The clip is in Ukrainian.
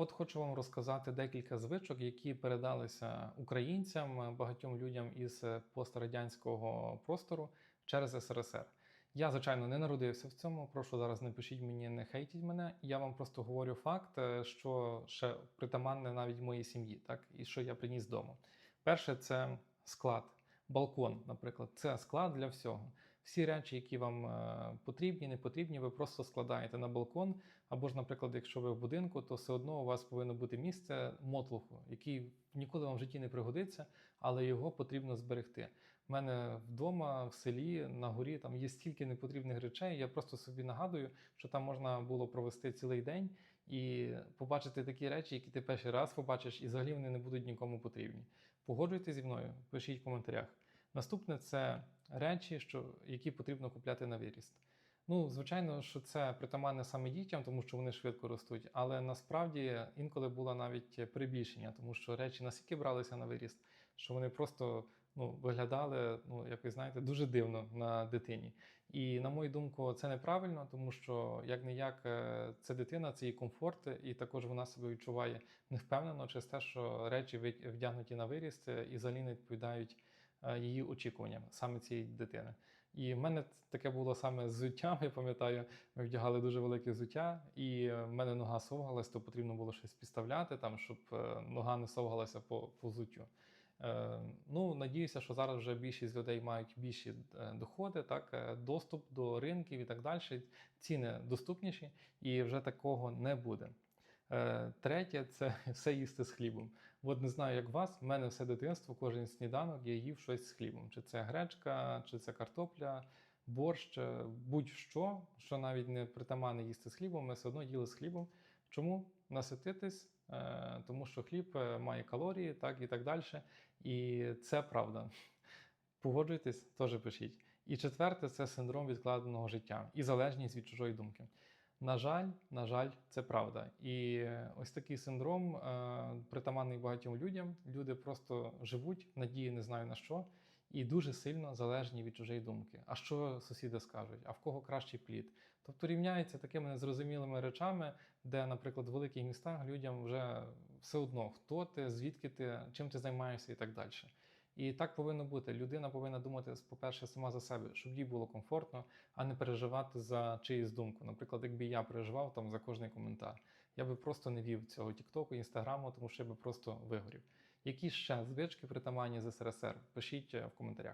От хочу вам розказати декілька звичок, які передалися українцям, багатьом людям із пострадянського простору через СРСР. Я, звичайно, не народився в цьому. Прошу зараз не пишіть мені, не хейтіть мене. Я вам просто говорю факт, е, що ще притаманне навіть моїй сім'ї, так і що я приніс дому. Перше, це склад, балкон, наприклад, це склад для всього. Всі речі, які вам е, потрібні, не потрібні, ви просто складаєте на балкон. Або ж, наприклад, якщо ви в будинку, то все одно у вас повинно бути місце мотлуху, який ніколи вам в житті не пригодиться, але його потрібно зберегти. У мене вдома, в селі, на горі там є стільки непотрібних речей. Я просто собі нагадую, що там можна було провести цілий день і побачити такі речі, які ти перший раз побачиш, і взагалі вони не будуть нікому потрібні. Погоджуйтесь зі мною, пишіть в коментарях. Наступне це речі, що, які потрібно купляти на виріст. Ну, звичайно, що це притаманне саме дітям, тому що вони швидко ростуть, але насправді інколи було навіть перебільшення, тому що речі настільки бралися на виріст, що вони просто ну, виглядали, ну, як ви знаєте, дуже дивно на дитині. І на мою думку, це неправильно, тому що як не як це дитина, це її комфорт, і також вона себе відчуває невпевнено через те, що речі вдягнуті на виріст і взагалі не відповідають е, її очікуванням саме цієї дитини. І в мене таке було саме з взуттям. Я пам'ятаю, ми вдягали дуже велике взуття, і е, в мене нога совгалась, то потрібно було щось підставляти, там, щоб е, нога не совгалася по, по взуттю. Е, ну, надіюся, що зараз вже більшість людей мають більші е, доходи, так, е, доступ до ринків і так далі. Ціни доступніші, і вже такого не буде. Е, Третє це все їсти з хлібом. От не знаю, як вас, в мене все дитинство, кожен сніданок я їв щось з хлібом. Чи це гречка, чи це картопля, борщ, е, будь-що, що навіть не притаманне їсти з хлібом, ми все одно їли з хлібом. Чому? Насититись, е, тому що хліб має калорії, так і так далі. І це правда. Погоджуйтесь, теж пишіть. І четверте це синдром відкладеного життя і залежність від чужої думки. На жаль, на жаль, це правда. І ось такий синдром е, притаманний багатьом людям. Люди просто живуть надії, не знаю на що, і дуже сильно залежні від чужої думки. А що сусіди скажуть? А в кого кращий плід? Тобто рівняються такими незрозумілими речами, де, наприклад, в великих містах людям вже все одно, хто ти, звідки ти, чим ти займаєшся і так далі. І так повинно бути. Людина повинна думати, по-перше, сама за себе, щоб їй було комфортно, а не переживати за чиїсь думку. Наприклад, якби я переживав там за кожний коментар, я би просто не вів цього Тіктоку, Інстаграму, тому що я би просто вигорів. Які ще звички притаманні з СРСР? Пишіть е, в коментарях.